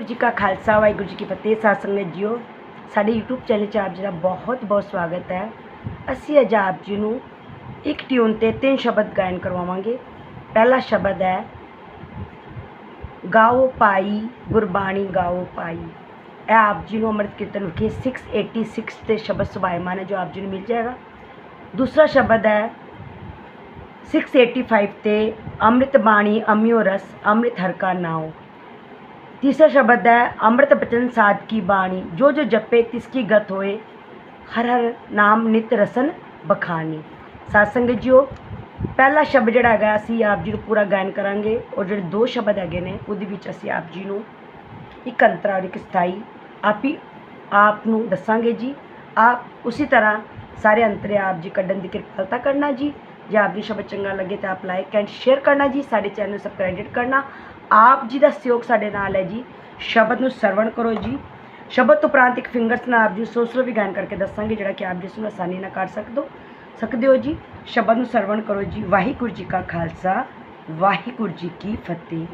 ਵਾਹਿਗੁਰੂ ਜੀ ਕਾ ਖਾਲਸਾ, ਵਾਹਿਗੁਰੂ ਜੀ ਕੀ ਫਤਿਹ। ਸਾਧ ਸੰਗਤ ਜੀਓ, ਸਾਡੇ YouTube ਚੈਨਲ 'ਚ ਆਪ ਜੀ ਦਾ ਬਹੁਤ ਬਹੁਤ ਸਵਾਗਤ ਹੈ। ਅਸੀਂ ਅੱਜ ਆਪ ਜੀ ਨੂੰ ਇੱਕ ਟਿਊਨ ਤੇ ਤਿੰਨ ਸ਼ਬਦ ਗਾਇਨ ਕਰਵਾਵਾਂਗੇ। ਪਹਿਲਾ ਸ਼ਬਦ ਹੈ, ਗਾਓ ਪਾਈ, ਗੁਰਬਾਣੀ ਗਾਓ ਪਾਈ। ਇਹ ਆਪ ਜੀ ਨੂੰ ਅੰਮ੍ਰਿਤ ਕੀਰਤਨ ਵਿਖੇ 686 ਤੇ ਸ਼ਬਦ ਸੁਭਾਇਮਾਨ ਹੈ ਜੋ ਆਪ ਜੀ ਨੂੰ ਮਿਲ ਜਾਏਗਾ। ਦੂਸਰਾ ਸ਼ਬਦ ਹੈ 685 ਤੇ, ਅੰਮ੍ਰਿਤ ਬਾਣੀ ਅੰਮ੍ਰਿਓ ਰਸ, ਅੰਮ੍ਰਿਤ ਹਰ ਕਾ ਨਾਉ ਤੀਸਰਾ ਸ਼ਬਦ ਹੈ, ਅੰਮ੍ਰਿਤ ਬਚਨ ਸਾਧ ਕੀ ਬਾਣੀ, ਜੋ ਜੋ ਜਪੇ ਤਿਸ ਕੀ ਗਤ ਹੋਏ, ਹਰ ਹਰ ਨਾਮ ਨਿਤ ਰਸਨ ਬਖਾਨੀ। ਸਾਸੰਗ ਜੀਓ, ਪਹਿਲਾ ਸ਼ਬਦ ਜਿਹੜਾ ਹੈਗਾ, ਅਸੀਂ ਆਪ ਜੀ ਨੂੰ ਪੂਰਾ ਗਾਇਨ ਕਰਾਂਗੇ, ਔਰ ਜਿਹੜੇ ਦੋ ਸ਼ਬਦ ਹੈਗੇ ਨੇ, ਉਹਦੇ ਵਿੱਚ ਅਸੀਂ ਆਪ ਜੀ ਨੂੰ ਇੱਕ ਅੰਤਰਾ ਔਰ ਇੱਕ ਸਥਾਈ ਆਪ ਹੀ ਆਪ ਨੂੰ ਦੱਸਾਂਗੇ ਜੀ। ਆਪ ਉਸੇ ਤਰ੍ਹਾਂ ਸਾਰੇ ਅੰਤਰੇ ਆਪ ਜੀ ਕੱਢਣ ਦੀ ਕਿਰਪਾਲਤਾ ਕਰਨਾ ਜੀ। ਜੇ ਆਪ ਜੀ ਸ਼ਬਦ ਚੰਗਾ ਲੱਗੇ ਤਾਂ ਆਪ ਲਾਈਕ ਐਂਡ ਸ਼ੇਅਰ ਕਰਨਾ ਜੀ। ਸਾਡੇ ਚੈਨਲ ਨੂੰ ਸਬਸਕ੍ਰਾਈਬ ਕਰਨਾ। ਆਪ ਜੀ ਦਾ ਸਹਿਯੋਗ ਸਾਡੇ ਨਾਲ ਹੈ ਜੀ। ਸ਼ਬਦ ਨੂੰ ਸਰਵਣ ਕਰੋ ਜੀ। ਸ਼ਬਦ ਤੋਂ ਉਪਰੰਤ ਇੱਕ ਫਿੰਗਰਸ ਨਾਲ ਆਪ ਜੀ ਸੋਸਰੋ ਵੀ ਗਾਇਨ ਕਰਕੇ ਦੱਸਾਂਗੇ, ਜਿਹੜਾ ਕਿ ਆਪ ਜੀ ਨੂੰ ਆਸਾਨੀ ਨਾਲ ਕਰ ਸਕਦੇ ਹੋ ਸਕਦੇ ਹੋ ਜੀ। ਸ਼ਬਦ ਨੂੰ ਸਰਵਣ ਕਰੋ ਜੀ। ਵਾਹਿਗੁਰੂ ਜੀ ਕਾ ਖਾਲਸਾ। ਵਾਹਿਗੁਰੂ ਜੀ ਕੀ ਫਤਿਹ।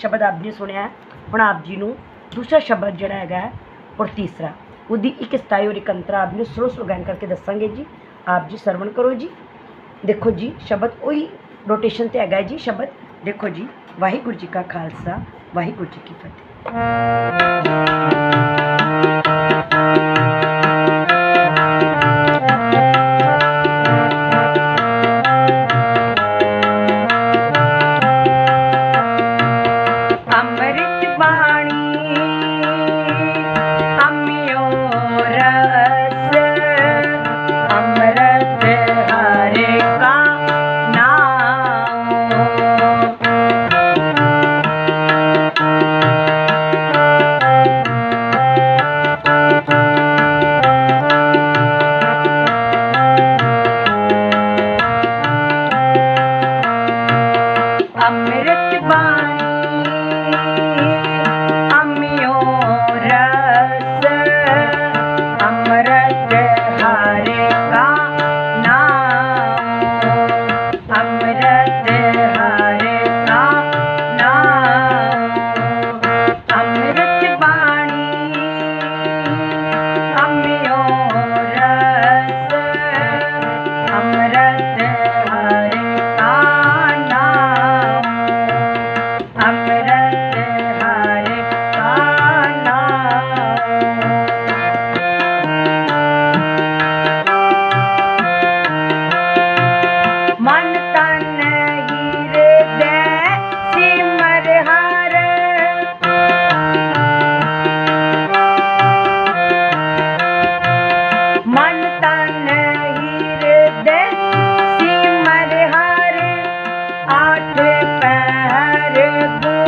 ਸ਼ਬਦ ਆਪ ਜੀ ਸੁਣਿਆ ਹੁਣ ਆਪ ਜੀ ਨੂੰ ਦੂਸਰਾ ਸ਼ਬਦ ਜਿਹੜਾ ਹੈਗਾ ਔਰ ਤੀਸਰਾ। ਉਹਦੀ ਇੱਕ ਸਤਾਈ ਔਰ ਇੱਕ ਇਕੰਤਰਾ ਆਪ ਜੀ ਨੂੰ ਸਲੋ ਸਲੋਗਾਨ ਕਰਕੇ ਦੱਸਾਂਗੇ ਜੀ। ਆਪ ਜੀ ਸਰਵਣ ਕਰੋ ਜੀ। ਦੇਖੋ ਜੀ, ਸ਼ਬਦ ਉਹੀ ਰੋਟੇਸ਼ਨ ਤੇ ਹੈਗਾ ਜੀ, ਸ਼ਬਦ। ਦੇਖੋ ਜੀ, ਵਾਹਿਗੁਰੂ ਜੀ ਕਾ ਖਾਲਸਾ, ਵਾਹਿਗੁਰੂ ਜੀ ਕੀ ਫਤਿਹ। Yeah.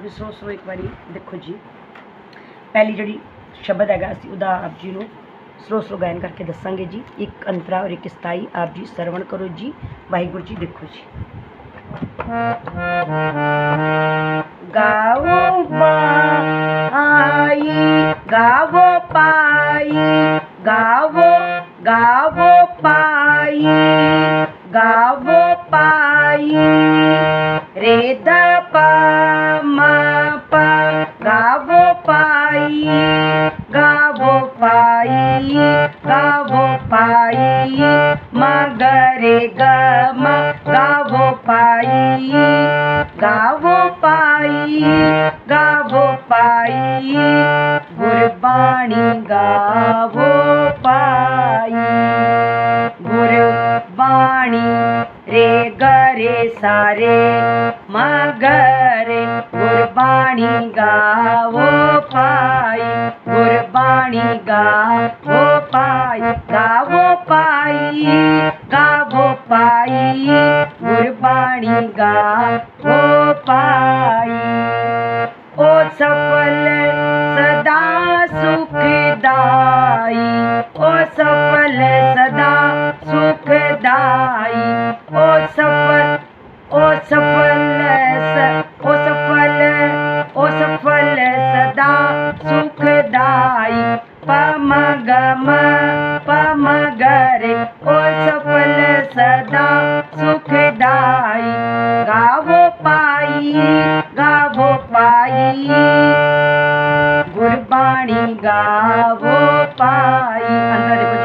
ਆਪ ਜੀ ਸੋ ਸੋ ਇੱਕ ਵਾਰੀ ਦੇਖੋ ਜੀ। ਪਹਿਲੀ ਜਿਹੜੀ ਸ਼ਬਦ ਹੈਗਾ, ਅਸੀਂ ਉਹਦਾ ਆਪ ਜੀ ਨੂੰ ਸਲੋ ਸਲੋ ਗਾਇਨ ਕਰਕੇ ਦੱਸਾਂਗੇ ਜੀ। ਇੱਕ ਅੰਤਰਾ ਔਰ ਇੱਕ ਸਤਾਈ, ਆਪ ਜੀ ਸਰਵਣ ਕਰੋ ਜੀ। ਵਾਹਿਗੁਰੂ ਜੀ ਦੇਖੋ ਜੀ। ਗਾਵੋ ਪਾਈ ਗਾਵੋ ਪਾਈ, ਗਾਵੋ ਗਾਵੋ ਪਾਈ ਗਾਵੋ ਪਾਈ ਰੇ ਦਾ ਪ ਪਾਈ ਗਾਵੋ ਪਾਈ ਗਾਵੋ ਪਾਈ ਮ ਗ ਰੇ ਗ ਮ ਗਾਵੋ ਪਾਈ ਗਾਵੋ ਪਾਈ ਗਾਵੋ ਪਾਈ ਗੁਰਬਾਣੀ ਗਾਵੋ ਪਾਈ ਗੁਰਬਾਣੀ ਰੇ ਗਰੇ ਸਾਰੇ ਮਗਰੇ ਗੁਰਬਾਣੀ ਗਾਵੋ ਪਾਈ ਗੁਰਬਾਣੀ ਗਾਵੋ ਪਾਈ ਗਾਵੋ ਪਾਈ ਗਾਵੋ ਪਾਈ ਗੁਰਬਾਣੀ ਗਾਵੋ ਪਾਈ ਓ ਸਫਲ ਸਦਾ ਸੁਖਦਾਈ, ਓ ਸਫਲ ਗਮ ਪਮ ਗਰੇ ਓ ਸਫਲ ਸਦਾ ਸੁਖਦਾਈ ਗਾਵੋ ਪਾਈ ਗਾਵੋ ਪਾਈ ਗੁਰਬਾਣੀ ਗਾਵੋ ਪਾਈ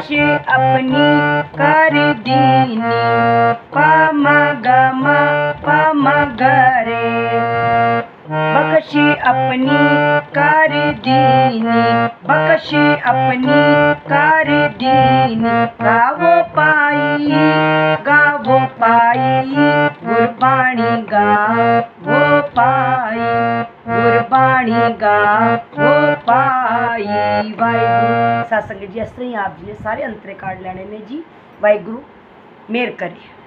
ਬਖਸ਼ ਆਪਣੀ ਕਰ ਦੀਨੀ ਪਮ ਗਮ ਪਮ ਗਰੇ ਬਖਸ਼ ਆਪਣੀ ਕਰ ਦੀਨੀ ਬਖਸ਼ ਆਪਣੀ ਕਰ ਦੀਨੀ ਗਾਵੋ ਪਾਈ ਗਾਵੋ ਪਾਈ ਗੁਰਬਾਣੀ ਗਾਵੋ ਪਾਈ ਗੁਰਬਾਣੀ ਗਾਵੋ ਪਾਈ ਵਾਹਿਗੁਰੂ। ਸਤਸੰਗ ਜੀ, ਇਸ ਤਰ੍ਹਾਂ ਹੀ ਆਪ ਜੀ ਨੇ ਸਾਰੇ ਅੰਤਰੇ ਕਾਢ ਲੈਣੇ ਨੇ ਜੀ। ਵਾਹਿਗੁਰੂ ਮੇਰ ਕਰੇ।